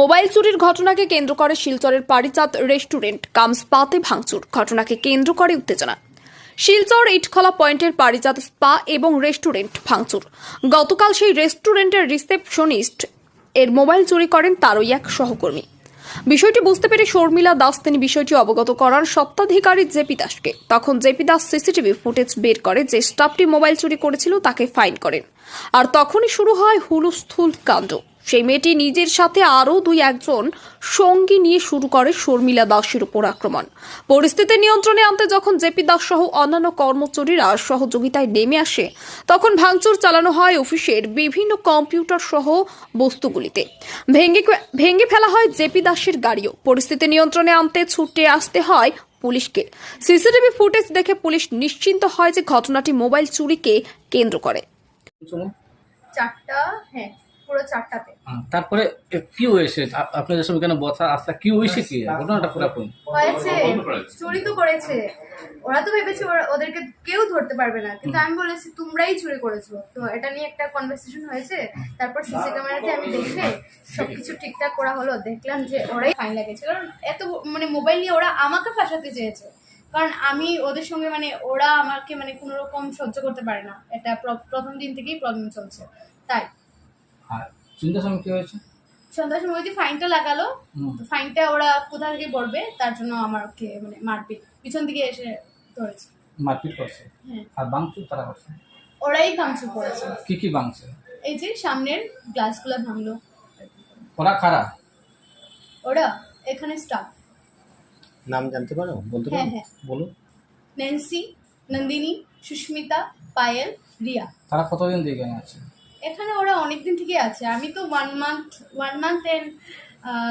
Mobile চুরির ঘটনাকে কেন্দ্র করে শিলচরের পারিজাত রেস্টুরেন্ট কাম স্পাতে ভাঙচুর। ঘটনাকে কেন্দ্র করে উত্তেজনা। শিলচর ইটখলা পয়েন্টের পারিজাত স্পা এবং রেস্টুরেন্ট ভাঙচুর। গতকাল সেই রেস্টুরেন্টের রিসেপশনিস্ট এর মোবাইল চুরি করেন তারই এক সহকর্মী। বিষয়টি বুঝতে পেরে শর্মিলা দাস তিনি বিষয়টি অবগত করার সত্ত্বাধিকারী জেপি দাসকে। তখন জেপি দাস সিসিটিভি ফুটেজ বের করে যে স্টাফটি মোবাইল চুরি করেছিল তাকে ফাইন করেন। আর তখনই শুরু হয় হুলুস্থুল কাণ্ড। সেই মেয়েটি নিজের সাথে আরও দুই একজন সঙ্গী নিয়ে শুরু করে শর্মিলা দাসের উপর আক্রমণ। পরিস্থিতি নিয়ন্ত্রণে আনতে যখন জেপি দাস সহ অন্যান্য কর্মচারীরা সহযোগিতায় নেমে আসে, তখন ভাঙচুর চালানো হয় অফিসের বিভিন্ন কম্পিউটার সহ বস্তুগুলিতে। ভেঙে ভেঙে ফেলা হয় জেপি দাসের গাড়িও। পরিস্থিতি নিয়ন্ত্রণে আনতে ছুটে আসতে হয় পুলিশকে। সিসিটিভি ফুটেজ দেখে পুলিশ নিশ্চিন্ত হয় যে ঘটনাটি মোবাইল চুরিকে কেন্দ্র করে। চারটা হ্যাঁ। পুরো চারটাতে। তারপরে কি হয়েছে? আ- আপনি যেসব এখানে বসা আসলে কি হয়েছে কি? ঘটনাটা পুরাপুরি হয়েছে। চুরি তো করেছে। ওরা তো ভেবেছে ওরা ওদেরকে কেউ ধরতে পারবে না। কিন্তু আমি বলেছি তোমরাই চুরি করেছ। তো এটা নিয়ে একটা কনভারসেশন হয়েছে। তারপর সিসি ক্যামেরাতে আমি দেখে সবকিছু ঠিকঠাক করা হলো। দেখলাম যে ওরাই ফাইন লাগেছে। কারণ এত মানে মোবাইল নিয়ে ওরা আমাকে ফাঁসাতে চেয়েছে। কারণ আমি ওদের সঙ্গে মানে ওরা আমাকে মানে কোনো রকম সহ্য করতে পারে না। এটা প্র- প্রথম দিন থেকেই প্রবলেম চলছে। তাই। আর চিন্তার সময় কি হয়েছে? সন্ধ্যার সময় যে ফাইনটা লাগালো। তো ফাইনটা ওরা কোথা থেকে পড়বে তার জন্য আমাকে মানে মারপিট পিছন দিকে এসে ধরেছে। মারপিট করছে? হ্যাঁ। আর বাংচুর তারা করছে? ওরাই ভাঙচুর করেছে। কি কি বাংছে এই যে সামনের গ্লাসগুলো ভাঙলো। ওরা খারাপ ওরা এখানে স্টাফ নাম জানতে পারো? বলতে হ্যাঁ, পারো? হ্যাঁ। বলো। ন্যান্সি নন্দিনী সুস্মিতা পায়েল রিয়া তারা কতদিন দিয়ে এখানে আছে? এখানে ওরা অনেক দিন থেকে আছে। আমি তো one month one month and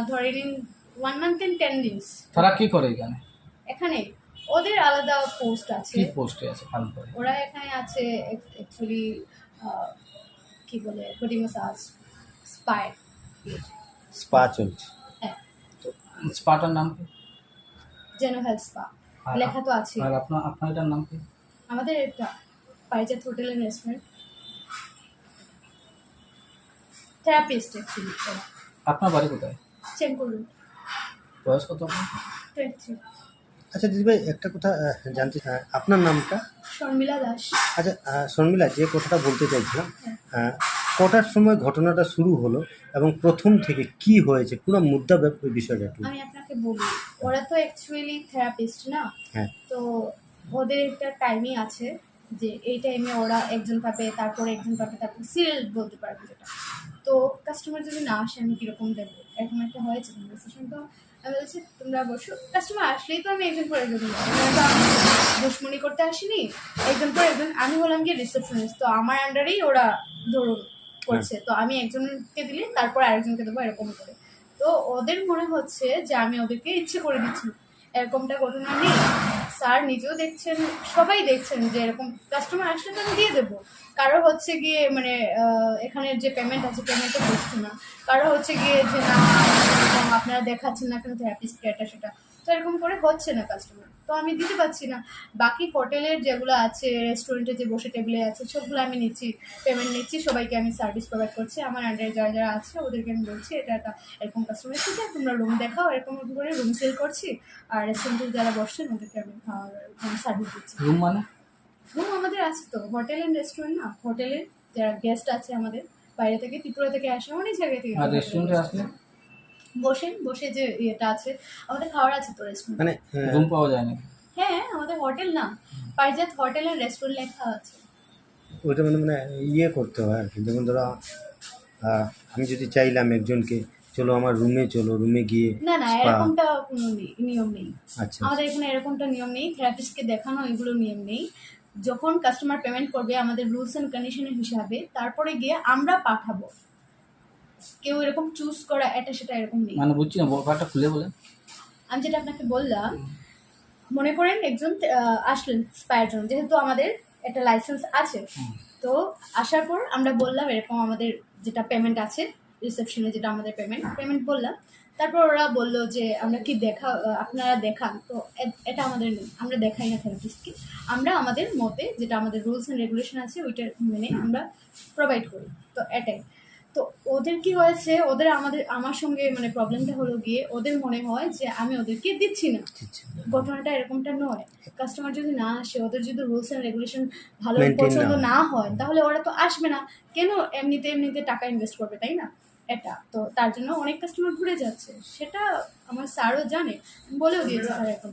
ধরে নিন ওয়ান মান্থ এন্ড টেন দিনস তারা কি করে এখানে? এখানে ওদের আলাদা পোস্ট আছে। কি পোস্টে আছে ওরা এখানে আছে অ্যাকচুয়ালি কি বলে বডি মাসাজ স্পাই স্পা চলছে। হ্যাঁ। স্পাটার নাম কি? যেন হেলথ স্পা লেখা তো আছে। আর আপনার আপনার এটার নাম কি? আমাদের এটা Parijat hotel and restaurant therapist actually আপনার বাড়ি কোথায়? চেক করুন বয়স কত আপনার? টোয়েন্টি আচ্ছা দিদিভাই একটা কথা আহ, জানতে আহ, আপনার নামটা? শর্মিলা দাস। আচ্ছা আহ, শর্মিলা যে কথাটা বলতে চাইছিলাম হ্যাঁ। আহ, কটার সময় ঘটনাটা শুরু হলো এবং প্রথম থেকে কি হয়েছে? পুরো মুদ্রা ব্যাপ- বিষয়টা একটু। আমি আপনাকে বলি ওরা তো অ্যাকচুয়ালি থেরাপিস্ট না? হ্যাঁ। তো ওদের একটা টাইমই আছে যে এই টাইমে ওরা একজন পাবে তারপরে একজন পাবে তারপর সিরিয়াল বলতে পারবে যেটা। তো কাস্টমার যদি না আসে আমি কীরকম দেবো? এরকম একটা হয়েছে কনভারসেশন তো আমি বলছি তোমরা বসো। কাস্টমার আসলেই তো আমি একজন পর একজন দুশ্মনি করতে আসিনি একজন পর একজন আমি হলাম গিয়ে রিসেপশনিস্ট তো আমার আন্ডারেই ওরা ধরুন করছে। তো আমি একজনকে দিলে তারপর আরেকজনকে দেবো এরকম করে। তো ওদের মনে হচ্ছে যে আমি ওদেরকে ইচ্ছে করে দিচ্ছি। এরকমটা ঘটনা নেই। স্যার নিজেও দেখছেন, সবাই দেখছেন যে এরকম কাস্টমার আসলে তো আমি দিয়ে দেবো। কারও হচ্ছে গিয়ে মানে এখানে যে পেমেন্ট আছে পেমেন্টও বুঝছে না। কারও হচ্ছে গিয়ে যে না, আপনারা দেখাচ্ছেন না কেন থেরাপিস্ট কেয়ারটা সেটা তো এরকম করে হচ্ছে না কাস্টমার তো আমি দিতে পারছি না। বাকি হোটেলের যেগুলো আছে রেস্টুরেন্টে যে বসে টেবিলে আছে সবগুলো আমি নিচ্ছি। পেমেন্ট নিচ্ছি সবাইকে আমি সার্ভিস প্রোভাইড করছি। আমার আন্ডারে যারা যারা আছে ওদেরকে আমি বলছি এটা একটা এরকম কাস্টমার থেকে তোমরা রুম দেখাও এরকম করে রুম সেল করছি। আর রেস্টুরেন্টে যারা বসছেন ওদেরকে আমি সার্ভিস দিচ্ছি। রুম মানে? রুম আমাদের আছে তো। হোটেল অ্যান্ড রেস্টুরেন্ট না? হোটেলের যারা গেস্ট আছে আমাদের বাইরে থেকে ত্রিপুরা থেকে আসে অনেক জায়গা থেকে আর রেস্টুরেন্টে আসলে? বসেন বসে যে ইয়েটা আছে আমাদের খাওয়ার আছে তো রেস্টুরেন্ট মানে রুম পাওয়া যায় না হ্যাঁ আমাদের হোটেল না। পারিজাত হোটেল অ্যান্ড রেস্টুরেন্ট লেখা আছে। ওইটা মানে মানে ইয়ে করতে হয় আর কি। যেমন ধরো আমি যদি চাইলাম একজনকে চলো আমার রুমে চলো রুমে গিয়ে না না এরকমটা নিয়ম নেই। আচ্ছা আমাদের এখানে এরকমটা নিয়ম নেই। থেরাপিস্টকে দেখানো এগুলো নিয়ম নেই। যখন কাস্টমার পেমেন্ট করবে আমাদের রুলস অ্যান্ড কন্ডিশনের হিসাবে তারপরে গিয়ে আমরা পাঠাবো। কেউ এরকম চুজ করা এটা সেটা এরকম নেই। মানে বুঝছি না ব্যাপারটা খুলে বলেন আমি যেটা আপনাকে বললাম মনে করেন একজন আসলেন স্পায়ের জন্য যেহেতু আমাদের একটা লাইসেন্স আছে তো আসার পর আমরা বললাম এরকম আমাদের যেটা পেমেন্ট আছে রিসেপশনে যেটা আমাদের পেমেন্ট পেমেন্ট বললাম। তারপর ওরা বলল যে আমরা কি দেখা আপনারা দেখান? তো এটা আমাদের নেই আমরা দেখাই না থেরাপিস্টকে আমরা আমাদের মতে যেটা আমাদের রুলস অ্যান্ড রেগুলেশন আছে ওইটা মেনে আমরা প্রোভাইড করি। তো এটাই। তো ওদের কি হয়েছে? ওদের আমাদের আমার সঙ্গে মানে প্রবলেমটা হলো গিয়ে ওদের মনে হয় যে আমি ওদেরকে দিচ্ছি না। ঘটনাটা এরকমটা নয়। কাস্টমার যদি না আসে ওদের যদি রুলস অ্যান্ড রেগুলেশন ভালো পছন্দ না হয় তাহলে ওরা তো আসবে না। কেন এমনিতে এমনিতে টাকা ইনভেস্ট করবে তাই না? এটা। তো তার জন্য অনেক কাস্টমার ঘুরে যাচ্ছে। সেটা আমার স্যারও জানে। বলেও দিয়েছে স্যার এখন।